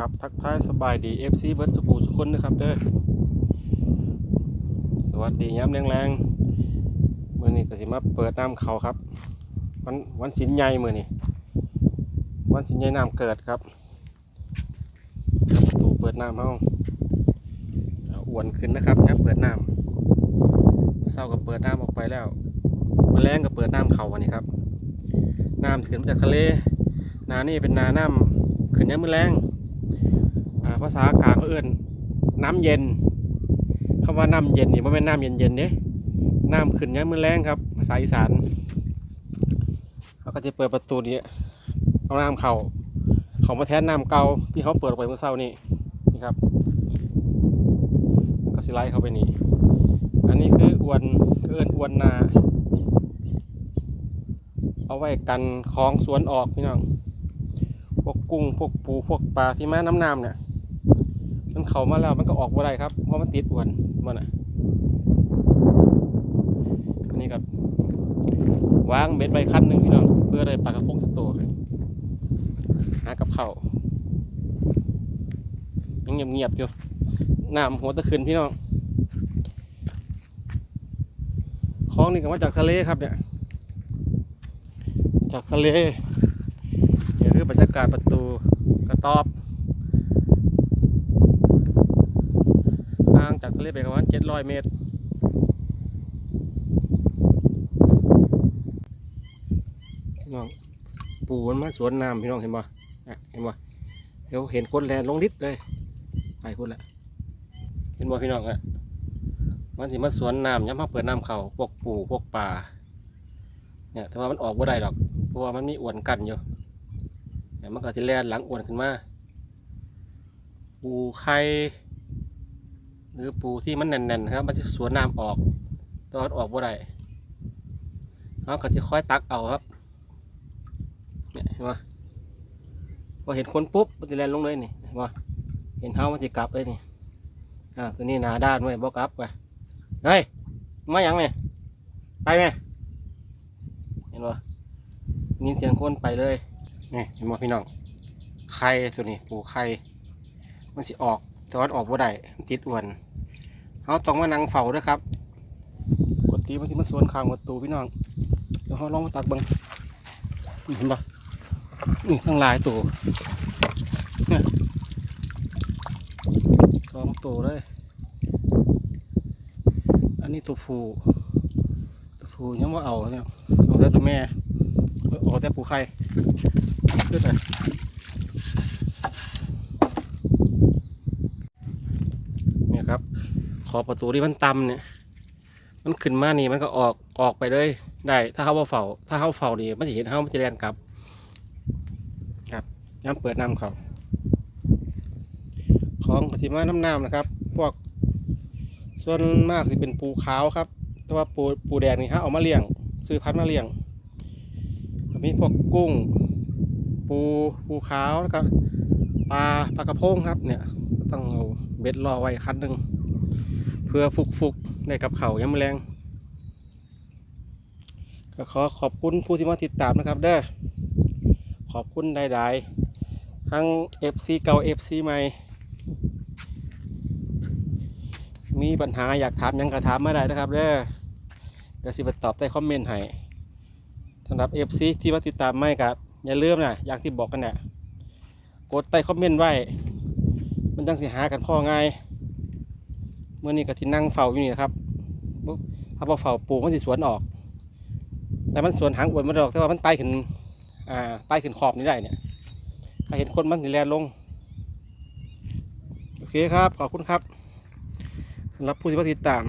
ครับ ทักทายสบายดี FC เบิร์ดสปูทุกคนนะครับเด้อสวัสดีย้ำแรงๆมื่อนี้ก็สิมาเปิดน้ำเขาครับ วันวันสินใหญ่มื่อนี้วันสินใหญ่น้ำเกิดครับประตูเปิดน้ำเฮาอาอ้วนขึ้นนะครับย้ำเปิดน้ำเศร้าก็เปิดน้ำออกไปแล้วมอแรงก็เปิดน้ำเขาวันนี้ครับน้ำขึ้นมาจากทะเลนานี่เป็นนาน้ำขึ้นยามมือแรง ภาษากลางเขาเอื้อนน้ำเย็นคำว่าน้ำเย็นนี่ไม่เป็นน้ำเย็นเย็นๆเด้น้ำขึ้นยามมือแรงครับ ภาษาอีสานเขาก็จะเปิดประตูนี้เอาน้ำเขาเขามาแทนน้ำเก่าที่เขาเปิดออกไปเมื่อเช้านี่นี่ครับก็สิไลด์เข้าไปนี่อันนี้คืออวนเอื้นอวนนา เอาไว้กันคลองสวนออกพี่น้องพวกกุ้งพวกปูพวกปลาที่มาน้ำน้ำเนี่ย มันเข้ามาแล้วมันก็ออกบ่ได้ครับเพราะมันติดอวนมันอะอันนี้ก็วางเบ็ดไว้คันหนึ่งพี่น้องเพื่อได้ปลากระพงสักตัวหากับเข้ายังเงียบๆอยู่น้ำหัวตะคืนพี่น้องคลองนี่ก็มาจากทะเลครับเนี่ย จากทะเลนี่คือบรรยากาศประตูกระตอบห่าง จากทะเลไปประมาณ700 เมตร พี่น้อง ปูมันมาสวนน้ำพี่น้องเห็นบ่เห็นบ่เดี๋ยวเห็นคนแลนลงนิดเลย ไปคนละ เห็นบ่พี่น้องอะมันสิมาสวนน้ำย้ำมาเปิดน้ำเขาพวกปูพวกปลาเนี่ยแต่ว่ามันออกบ่ได้ดอก เพราะว่ามันมีอวนกันอยู่เดี๋ยมันก็จะแลนหลังอวนขึ้นมาปูไข่ รือปูที่มันแน่นๆครับ มันจะสวนน้ำออกตอนออกบ่ได้เขาก็จะค่อยตักเอาครับเนี่ยเห็นปะพอเห็นคนปุ๊บมันจะแล่นลงเลยนี่เห็นปะเห็นเขามันจะกลับเลยนี่อ่าตัวนี้หนาด้านไว้บ่กลับไปเฮ้ยมาอย่างเนี่ยไปไหมเห็นบ่ยินเสียงคนไปเลยนี่เห็นบ่พี่น้องไข่ตัวนี้ปูไข่มันสิออกตอนออกบ่ได้ติดอ้วน เขาต้องมานั่งเฝ้าด้วยครับปกติมันสิมาสวนข้างประตูพี่น้องเดี๋ยวเขาลองมาตักบังเห็นบ่นี่ทั้งหลายตัวสองตัวเลย อันนี้ตัวผู้ตัวผู้ยังว่าเอาเนี่ยเอาแต่ตัวแม่เอาแต่ปูไข่ด้วยกันเนี่ยครับ ขอบประตูที่มันต่ำเนี่ย มันขึ้นมานี่มันก็ออกออกไปเลยได้ ถ้าเขาว่าเฝ้า ถ้าเขาเฝ้านี่มันจะเห็นเขามันจะแลนกลับ ครับย้ำเปิดน้ำเขาของสิมาน้ำน้ำนะครับ พวกส่วนมากจะเป็นปูขาวครับ แต่ว่าปูปูแดงนี่ฮะเอามาเลี้ยง ซื้อพันมาเลี้ยงมีพวกกุ้ง ปูปูขาวแล้วก็ปลาปลากระพงครับเนี่ยต้องเอาเบ็ดรอไว้คันหนึ่ง เพื่อฟุกฟุกๆในกับเขายังแมลงก็ขอขอบคุณผู้ที่มาติดตามนะครับ เด้อขอบคุณใดๆทั้ง FC เก่า FC ใหม่ มีปัญหาอยากถามยังก็ถามมาได้นะครับเด้อเดี๋ยวสิไปตอบใต้คอมเมนต์ให้สำหรับ FC ที่มาติดตามไม่กับอย่าลืมนะอย่างที่บอกกันเนี่ยกดใต้คอมเมนต์ไว้ มันจังสิหากันพ่อง่าย เมื่อนี้ก็ที่นั่งเฝ้าอยู่นี่นะครับบ่ถ้าพอเฝ้าปูมันสิสวนออก แต่มันสวนหางอวนมันออกแต่ว่ามันไต่ขึ้นอ่าไต่ขึ้นขอบนี่ได้เนี่ยถ้าเห็นคนมันสิแลนลงโอเคครับขอบคุณครับสำหรับผู้ที่มาติดตาม